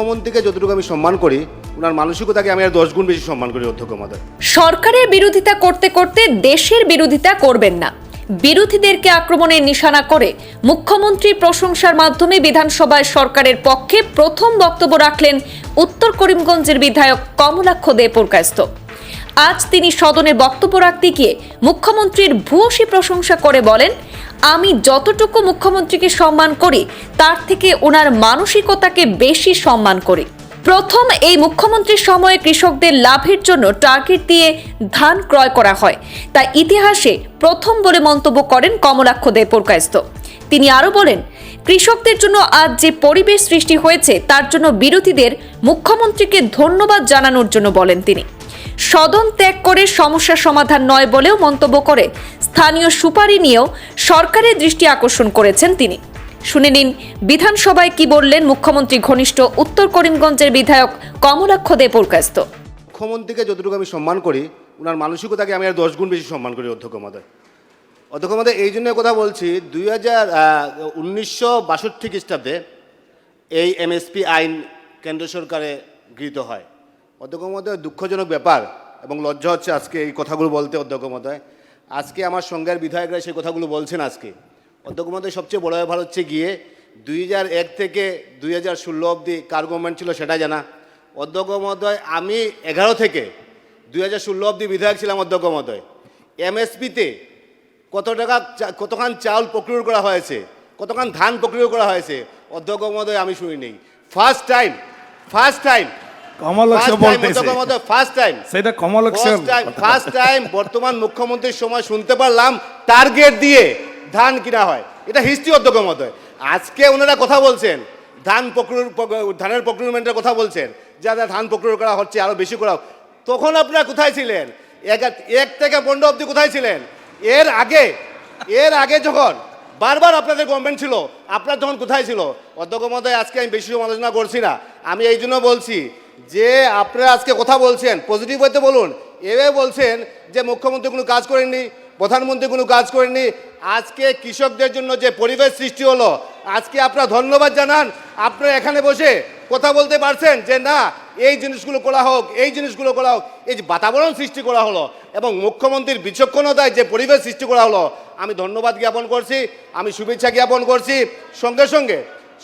মুখ্যমন্ত্রীকে যতটুকু আমি সম্মান করি ওনার মানসিকতাকে আমি আর দশ গুণ বেশি সম্মান করি, অধ্যক্ষ মহোদয়। সরকারের বিরোধিতা করতে করতে দেশের বিরোধিতা করবেন না। বিরোধীদেরকে আক্রমণের নিশানা করে মুখ্যমন্ত্রী প্রশংসার মাধ্যমে বিধানসভায় সরকারের পক্ষে প্রথম বক্তব্য রাখলেন উত্তর করিমগঞ্জের বিধায়ক কমলাক্ষ দে পুরকায়স্থ আজ তিনি সদনে বক্তব্য রাখতে গিয়ে মুখ্যমন্ত্রীর ভূয়সী প্রশংসা করে বলেন আমি যতটুকু মুখ্যমন্ত্রীকে সম্মান করি, তার থেকে ওনার মানসিকতাকে বেশি সম্মান করি। প্রথম এই মুখ্যমন্ত্রীর সময়ে কৃষকদের লাভের জন্য টার্গেট দিয়ে ধান ক্রয় করা হয়। তা ইতিহাসে প্রথম বলে মন্তব্য করেন কমলাক্ষ দে পুরকায়স্থ তিনি আরও বলেন, কৃষকদের জন্য আজ যে পরিবেশ সৃষ্টি হয়েছে, তার জন্য বিরোধীদের মুখ্যমন্ত্রীকে ধন্যবাদ জানানোর জন্য বলেন তিনি। সদন ত্যাগ করে সমস্যা সমাধান নয় বলেও মন্তব্য করে স্থানীয় সুপারি নিয়েও সরকারের দৃষ্টি আকর্ষণ করেছেন তিনি। শুনে নিন, বিধানসভায় কি বললেন মুখ্যমন্ত্রী ঘনিষ্ঠ উত্তর করিমগঞ্জের বিধায়ক কমলাক্ষ দে পুরকায়স্থ মুখ্যমন্ত্রীকে যতটুকু আমি সম্মান করি ওনার মানসিকতাকে আমি আর দশ গুণ বেশি সম্মান করি, অধ্যক্ষ মহোদয়। অধ্যক্ষ মহোদয়, এই জন্য কথা বলছি, দুই হাজার উনিশশো বাষট্টি খ্রিস্টাব্দে এই এমএসপি আইন কেন্দ্র সরকারে গৃহীত হয়। অধ্যক্ষ মহোদয় দুঃখজনক ব্যাপার এবং লজ্জা হচ্ছে আজকে এই কথাগুলো বলতে অধ্যক্ষ মহোদয় আজকে আমার সঙ্গের বিধায়করা সেই কথাগুলো বলছেন আজকে। অধ্যক্ষ মহোদয় সবচেয়ে বড় ব্যাপার হচ্ছে গিয়ে দুই হাজার এক থেকে দুই হাজার ষোলো অবধি কার গভর্নমেন্ট ছিল সেটা জানা। অধ্যক্ষ মহোদয় আমি এগারো থেকে দুই হাজার ষোলো অবধি বিধায়ক ছিলাম অধ্যক্ষ মহোদয় এমএসপিতে কত টাকা কতখান চাউল প্রক্রিয়া করা হয়েছে, কতখান ধান প্রক্রিয়া করা হয়েছে অধ্যক্ষ মহোদয় আমি শুনি নেই ফার্স্ট টাইম ফার্স্ট টাইম কমলক্ষ বলতেছে। ফার্স্ট টাইম সেটা কমলক্ষ ফার্স্ট টাইম বর্তমান মুখ্যমন্ত্রীর সময় শুনতে পারলাম টার্গেট দিয়ে ধান কিনা হয়। এটা হিস্ট্রি অধ্যক্ষ মহোদয়। আজকে ওনারা কথা বলছেন ধান প্রক্রিয়া ধানের প্রক্রিয়ামেন্টের কথা বলছেন যা যা ধান প্রক্রিয়া করা হচ্ছে আরও বেশি করা তখন আপনারা কোথায় ছিলেন? এক এক থেকে পনেরো অব্দি কোথায় ছিলেন? এর আগে এর আগে যখন বারবার আপনাদের গভর্নমেন্ট ছিল আপনার তখন কোথায় ছিল? অধ্যক্ষ মহোদয় আজকে আমি বেশি সমালোচনা করছি না। আমি এই জন্য বলছি যে আপনারা আজকে কথা বলছেন পজিটিভ হইতে বলুন, এভাবে বলছেন যে মুখ্যমন্ত্রী কোনো কাজ করেননি, প্রধানমন্ত্রী কোনো কাজ করেননি, আজকে কৃষকদের জন্য যে পরিবেশ সৃষ্টি হলো, আজকে আপনারা ধন্যবাদ জানান, আপনারা এখানে বসে কথা বলতে পারছেন যে না, এই জিনিসগুলো করা হোক, এই জিনিসগুলো করা হোক, এই যে বাতাবরণ সৃষ্টি করা হলো এবং মুখ্যমন্ত্রীর বিচক্ষণতায় যে পরিবেশ সৃষ্টি করা হলো, আমি ধন্যবাদ জ্ঞাপন করছি, আমি শুভেচ্ছা জ্ঞাপন করছি। সঙ্গে সঙ্গে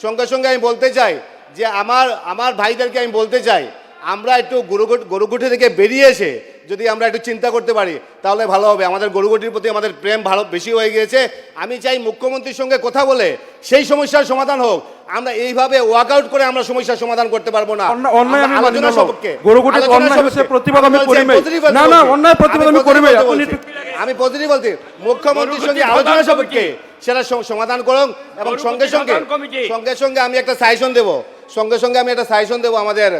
সঙ্গে সঙ্গে আমি বলতে চাই যে আমার আমার ভাইদেরকে আমি বলতে চাই আমরা একটু গরুগুট গরুগুঠি থেকে বেরিয়ে এসে যদি আমরা একটু চিন্তা করতে পারি তাহলে ভালো হবে। আমাদের গরুগুটির প্রতি আমাদের প্রেম ভালো বেশি হয়ে গিয়েছে। আমি চাই মুখ্যমন্ত্রীর সঙ্গে কথা বলে সেই সমস্যার সমাধান হোক। আমরা এইভাবে ওয়ার্কআউট করে আমরা সমস্যার সমাধান করতে পারব না। আলোচনা। প্রতিবাদ আমি না, না, অন্যায় প্রতিবাদ আমি বলছি। আমি পজিটিভ বলছি মুখ্যমন্ত্রীর সঙ্গে আলোচনা সাপেক্ষে সেটা সমাধান করুন এবং সঙ্গে সঙ্গে সঙ্গে সঙ্গে আমি একটা সাজেশন দেব। সঙ্গে সঙ্গে আমি একটা সাজেশন দেবো আমাদের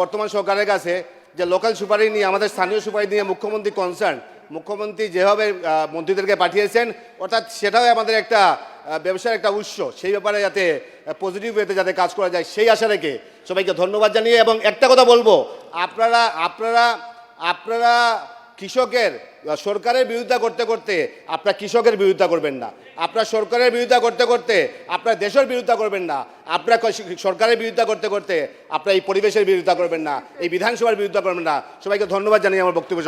বর্তমান সরকারের কাছে, যে লোকাল সুপারি নিয়ে, আমাদের স্থানীয় সুপারি নিয়ে মুখ্যমন্ত্রী কনসার্ন মুখ্যমন্ত্রী যেভাবে মন্ত্রীদেরকে পাঠিয়েছেন, অর্থাৎ সেটাও আমাদের একটা ব্যবসার একটা উৎস। সেই ব্যাপারে যাতে পজিটিভ ওয়েতে যাতে কাজ করা যায়, সেই আশা রেখে সবাইকে ধন্যবাদ জানিয়ে, এবং একটা কথা বলব, আপনারা আপনারা আপনারা কৃষকের সরকারের বিরোধিতা করতে করতে আপনার কৃষকের বিরোধিতা করবেন না। আপনার সরকারের বিরোধিতা করতে করতে আপনার দেশের বিরোধিতা করবেন না। আপনার সরকারের বিরোধিতা করতে করতে আপনার এই পরিবেশের বিরোধিতা করবেন না। এই বিধানসভার বিরোধিতা করবেন না। সবাইকে ধন্যবাদ জানিয়ে আমার বক্তব্য